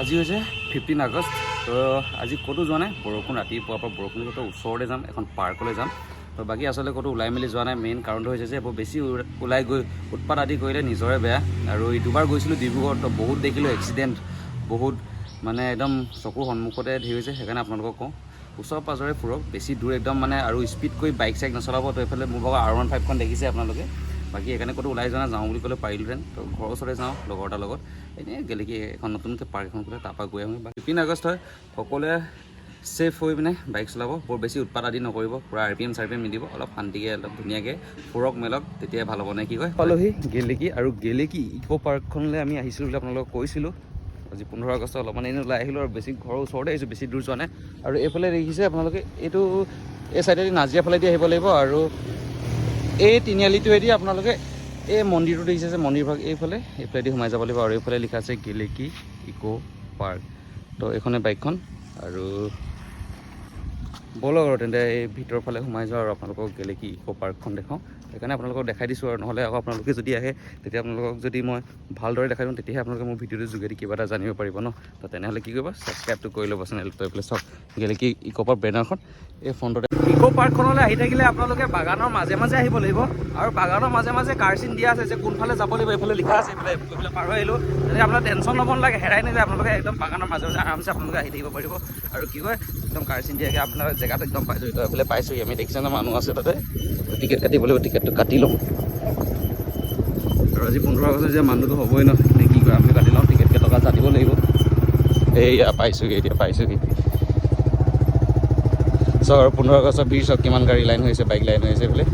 আজি হৈছে ফিফটিন আগষ্ট তো আজি ক'তো যোৱা নাই বৰষুণ ৰাতিপুৱাৰ পৰা বৰষুণ দিছে তো ওচৰতে যাম এখন পাৰ্কলৈ যাম। তো বাকী আচলতে ক'তো ওলাই মেলি যোৱা নাই মেইন কাৰণটো হৈছে যে বৰ বেছি ওলাই গৈ উৎপাত আদি কৰিলে নিজৰে বেয়া। আৰু দুবাৰ গৈছিলোঁ ডিব্ৰুগড় তো বহুত দেখিলোঁ এক্সিডেণ্ট বহুত মানে একদম চকুৰ সন্মুখতে ধেৰ হৈছে সেইকাৰণে আপোনালোকক কওঁ ওচৰ পাঁজৰে ফুৰক বেছি দূৰ একদম মানে আৰু স্পীড কৰি বাইক চাইক নচলাব তো এইফালে মোৰ ভাগৰ আৰ ওৱান ফাইভখন দেখিছে আপোনালোকে। বাকী সেইকাৰণে ক'তো ওলাই যোৱা যাওঁ বুলি ক'লে পাৰিলোহেঁতেন তো ঘৰৰ ওচৰতে যাওঁ, লগৰ এটাৰ লগত। এনেই গেলেকি এখন নতুনকৈ পাৰ্ক এখন খোলে, তাৰপৰা গৈ আহোঁ বাকী ফিফটিন আগষ্ট হয়, সকলোৱে ছেফ হৈ পিনে বাইক চলাব। বৰ বেছি উৎপাত আদি নকৰিব, পূৰা R P M sir P M নিদিব। অলপ শান্তিকৈ, অলপ ধুনীয়াকৈ ফুৰক, মেলক তেতিয়াই ভালো হ'ব নে কি কয়? পালোহি গেলেকি আৰু গেলেকি ইক' পাৰ্কখনলৈ আমি আহিছিলোঁ বুলি আপোনালোকক কৈছিলোঁ। আজি পোন্ধৰ আগষ্ট, অলপমান এনেই ওলাই আহিলোঁ আৰু বেছি ঘৰৰ ওচৰতে আহিছোঁ, বেছি দূৰ যোৱা নাই। আৰু এইফালে দেখিছে আপোনালোকে, এইটো এই চাইডেদি নাজিৰা ফালেদি আহিব লাগিব আৰু এই তিনিআলিটোৱেদি আপোনালোকে এই মন্দিৰটো দেখিছে যে মন্দিৰ ভাগ এইফালে এইফালেদি সোমাই যাব লাগিব আৰু এইফালে লিখা আছে গেলেকি ইক' পাৰ্ক। তো এইখনে বাইকখন আৰু ব'লক আৰু তেন্তে এই ভিতৰৰ ফালে সোমাই যাওঁ আৰু আপোনালোকক গেলেকি ইক' পাৰ্কখন দেখাওঁ। সেইকাৰণে আপোনালোকক দেখাই দিছোঁ আৰু নহ'লে আকৌ আপোনালোকে যদি আহে তেতিয়া আপোনালোকক যদি মই ভালদৰে দেখাই দিওঁ তেতিয়াহে আপোনালোকে মোৰ ভিডিঅ'টোৰ যোগেদি কিবা এটা জানিব পাৰিব ন। তো তেনেহ'লে কি কৰিব ছাবস্ক্ৰাইবটো কৰি ল'ব চেনেলটো এইফালে চাওক গেলেকি ইক' পাৰ্ক বেনাৰখন এই ফ্ৰণ্টতে ইক' পাৰ্কখনলৈ আহি থাকিলে আপোনালোকে বাগানৰ মাজে মাজে আহিব লাগিব। আৰু বাগানৰ মাজে মাজে কাৰচিন দিয়া আছে যে কোনফালে যাব লাগিব এইফালে লিখা আছে এইফালে এইফালে পাৰ হৈ আহিলোঁ। তেতিয়া আপোনাৰ টেনশ্যন ল'ব নালাগে হেৰাই নাযায় আপোনালোকে একদম বাগানৰ মাজে মাজে আৰামছে আপোনালোকে আহি থাকিব পাৰিব। আৰু কি কয় একদম কাৰচিন দিয়াকৈ আপোনাৰ জেগাটো একদম পাইছোঁ এইটো এইফালে পাইছোঁহি আমি দেখিছে মানুহ আছে তাতে। টিকেট কাটিব লাগিব টিকেটটো কাটি লওঁ। আৰু আজি পোন্ধৰ আগষ্ট যে মানুহটো হ'বই ন কি কয় আমি কাটি লওঁ টিকেট কেইটকা কাটিব লাগিব। এইয়া পাইছোঁগৈ এতিয়া পাইছোঁগৈ চাওক আৰু পোন্ধৰ আগষ্টৰ ভিৰ চাওক কিমান গাড়ী লাইন হৈছে বাইক লাইন হৈছে বোলে।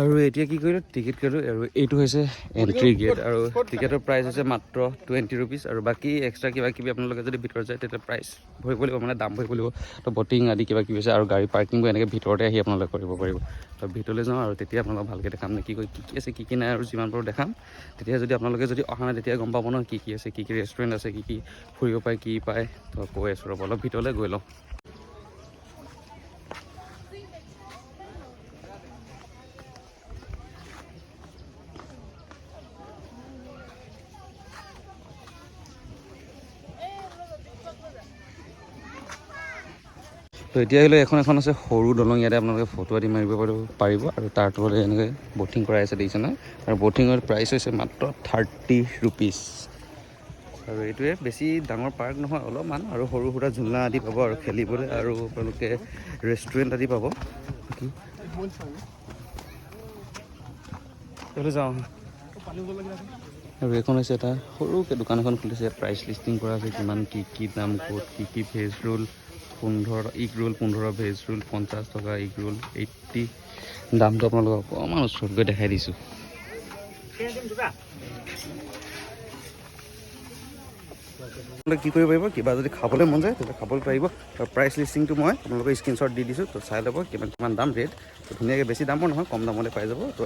আৰু এতিয়া কি কৰিলোঁ টিকেট কাটিলোঁ আৰু এইটো হৈছে এণ্ট্ৰি গেট আৰু টিকেটৰ প্ৰাইচ হৈছে মাত্ৰ টুৱেণ্টি ৰুপিজ আৰু বাকী এক্সট্ৰা কিবা কিবি আপোনালোকে যদি ভিতৰত যায় তেতিয়া প্ৰাইচ ভৰিব লাগিব মানে দাম ভৰিব লাগিব। তো বটিং আদি কিবা কিবি আছে আৰু গাড়ী পাৰ্কিংবোৰ এনেকৈ ভিতৰতে আহি আপোনালোকে কৰিব পাৰিব। তো ভিতৰলৈ যাওঁ আৰু তেতিয়া আপোনালোকক ভালকৈ দেখাম নে কি কি কি আছে কি কি নাই আৰু যিমান পাৰোঁ দেখাম। তেতিয়া যদি আপোনালোকে যদি অহা নাই তেতিয়া গম পাব ন কি কি আছে কি কি ৰেষ্টুৰেণ্ট আছে কি কি ফুৰিব পায় কি পায়। তো কৈ আছোঁ ৰ'ব অলপ ভিতৰলৈ গৈ লওঁ। তো এতিয়া আহিলে এখন এখন আছে সৰু দলং ইয়াতে আপোনালোকে ফটো আদি মাৰিব পাৰিব পাৰিব আৰু তাৰ তলতে এনেকৈ ব'টিং কৰাই আছে দেখিছে নহয় আৰু ব'টিঙৰ প্ৰাইচ হৈছে মাত্ৰ থাৰ্টি ৰুপিজ আৰু এইটোৱে বেছি ডাঙৰ পাৰ্ক নহয় অলপমান আৰু সৰু সুৰা ঝুলনা আদি পাব আৰু খেলিবলৈ আৰু আপোনালোকে ৰেষ্টুৰেণ্ট আদি পাব। যাওঁ। আৰু এইখন হৈছে এটা সৰুকৈ দোকান এখন খুলিছে প্ৰাইচ লিষ্টিং কৰা আছে কিমান কি কি দাম ক'ত কি কি ভেজ ৰোল পোন্ধৰ ইগ ৰোল পোন্ধৰ ভেজ ৰোল পঞ্চাছ টকা ইগ ৰোল এইট্টি দামটো আপোনালোকক অকণমান ওচৰত গৈ দেখাই দিছোঁ। কি কৰিব পাৰিব? কিবা যদি খাবলৈ মন যায়, তেতিয়া খাবলৈ পাৰিব। আৰু প্ৰাইচ লিষ্টিংটো মই আপোনালোকৰ স্ক্ৰীণশ্বট দি দিছোঁ, তো চাই ল'ব কিমান কিমান দাম ৰেট ধুনীয়াকৈ বেছি দামৰ নহয়, কম দামতে পাই যাব। তো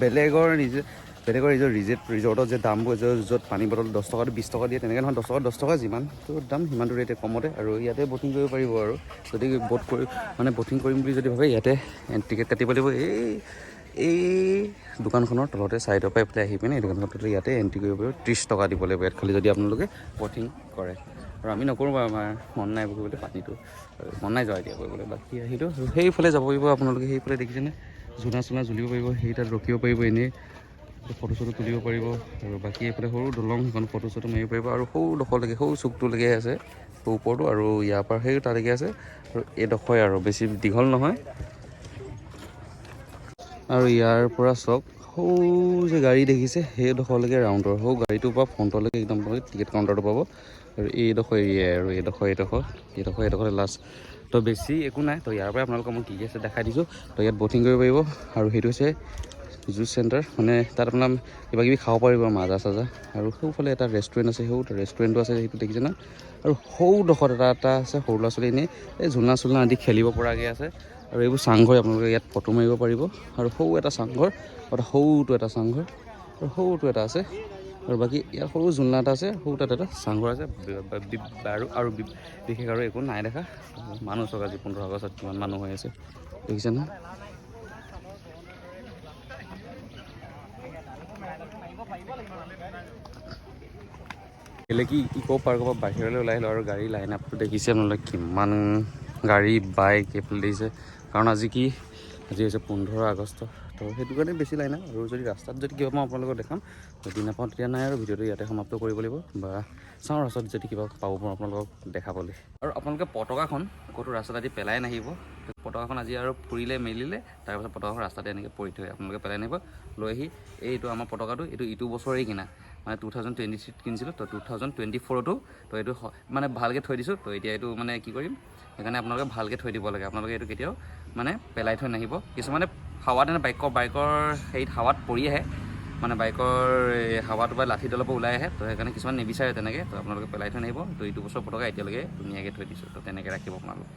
বেলেগৰ নিজে বেলেগৰ নিজৰ ৰিজেট ৰিজৰ্টত যে দামবোৰ য'ত পানী বটল দহ টকাটো বিছ টকা দিয়ে তেনেকৈ নহয় দহ টকা দহ টকা যিমানটো দাম সিমানটো ৰেটে কমতে আৰু ইয়াতে ব'টিং কৰিব পাৰিব আৰু। যদি ব'ট কৰি মানে ব'টিং কৰিম বুলি যদি ভাবে ইয়াতে টিকেট কাটিব লাগিব। এই এই দোকানখনৰ তলতে ছাইডৰ পৰা এইফালে আহি পিনে এই দোকানখনৰ তলতে ইয়াতে এণ্ট্ৰি কৰিব পাৰিব ত্ৰিছ টকা দিব লাগিব ইয়াত খালি যদি আপোনালোকে ব'টিং কৰে। আৰু আমি নকৰোঁ বাৰু আমাৰ মন নাই কৰিবলৈ পানীটো। মন নাই যোৱা এতিয়া কৰিবলৈ বাকী আহিলোঁ। আৰু সেইফালে যাব পাৰিব আপোনালোকে সেইফালে দেখিছেনে? জোনা চোনা জ্বলিব পাৰিব সেই তাত ৰখিব পাৰিব এনেই। ফটো চটো তুলিব পাৰিব। আৰু বাকী এইফালে সৰু দলং সেইখন ফটো চটো মাৰিব পাৰিব। আৰু সৰু ডোখৰলৈকে সৰু চুকটোলৈকে আছে সৰু ওপৰটো আৰু ইয়াৰ পৰা সেই তালৈকে আছে। আৰু এইডোখৰে আৰু বেছি দীঘল নহয়। আৰু ইয়াৰ পৰা চাওক সৌ যে গাড়ী দেখিছে সেইডোখৰলৈকে ৰাউণ্ডৰ সৌ গাড়ীটোৰ পৰা ফ্ৰণ্টলৈকে একদম টিকেট কাউণ্টাৰটো পাব। আৰু এইডোখৰ এৰিয়াই আৰু এইডোখৰ এইডোখৰ এইডোখৰ এইডোখৰ লাষ্ট তো বেছি একো নাই। তো ইয়াৰ পৰাই আপোনালোকক মই কি কি আছে দেখাই দিছোঁ। তো ইয়াত ব'টিং কৰিব পাৰিব। আৰু সেইটো হৈছে জুচ চেণ্টাৰ। মানে তাত আপোনাৰ কিবা কিবি খাব পাৰিব, মাজা চাজা। আৰু সৌফালে এটা ৰেষ্টুৰেণ্ট আছে সৌ ৰেষ্টুৰেণ্টো আছে সেইটো দেখিছে না? আৰু সৌডোখৰত এটা এটা আছে, সৰু ল'ৰা ছোৱালী এনেই এই ঝুলনা চুলনা আদি খেলিব পৰাকৈ আছে। আৰু এইবোৰ চাংঘৰ আপোনালোকে ইয়াত ফটো মাৰিব পাৰিব। আৰু সৰু এটা চাংঘৰ আৰু সৰুটো এটা চাংঘৰ, আৰু সৰুটো এটা আছে। আৰু বাকী ইয়াত সৰু ঝুলনা এটা আছে সৰু তাত এটা চাংঘৰ আছে। আৰু আৰু বিশেষ আৰু একো নাই দেখা। মানুহ চাওক আজি পোন্ধৰ আগষ্টত কিমান মানুহ হৈ আছে। দেখিছে না? গেলেকি ইক' পাৰ্কৰ পৰা বাহিৰলৈ ওলাই আহিলোঁ আৰু গাড়ী লাইন আপটো দেখিছে আপোনালোকে কিমান গাড়ী বাইক এইফালে দেখিছে। কাৰণ আজি কি, আজি হৈছে পোন্ধৰ আগষ্ট। তো সেইটো কাৰণে বেছি লাইন আৰু যদি ৰাস্তাত যদি কিবা মই আপোনালোকক দেখাম। যদি নাপাওঁ তেতিয়া নাই আৰু ভিডিঅ'টো ইয়াতে সমাপ্ত কৰিব লাগিব। বা চাওঁ ৰাস্তাত যদি কিবা পাব পাৰোঁ আপোনালোকক দেখাবলৈ। আৰু আপোনালোকে পতাকাখন ক'তো ৰাস্তাত আদি পেলাই নাহিব। পতাকাখন আজি আৰু ফুৰিলে মেলিলে তাৰপিছত পতাকাখন ৰাস্তাতে এনেকৈ পৰি থৈ আপোনালোকে পেলাই নাহিব। লৈ আহি এইটো আমাৰ পতাকাটো এইটো ইটো বছৰেই কিনা। মানে টু থাউজেণ্ড টুৱেণ্টি থ্ৰীত কিনিছিলোঁ তো টু থাউজেণ্ড টুৱেণ্টি ফ'ৰতো তো এইটো মানে ভালকৈ থৈ দিছোঁ তো এতিয়া এইটো মানে কি কৰিম সেইকাৰণে আপোনালোকে ভালকৈ থৈ দিব লাগে আপোনালোকে এইটো কেতিয়াও মানে পেলাই থৈ নাহিব। কিছুমানে হাৱাত এনে বাইকৰ বাইকৰ হেৰিত হাৱাত পৰি আহে মানে বাইকৰ হাৱাটো বা লাঠিডালৰ পৰা ওলাই আহে তো সেইকাৰণে কিছুমান নিবিচাৰে তেনেকৈ তো আপোনালোকে পেলাই থৈ নাহিব তো এইটো বছৰ পটকা এতিয়ালৈকে ধুনীয়াকৈ থৈ দিছোঁ তো তেনেকৈ ৰাখিব আপোনালোকে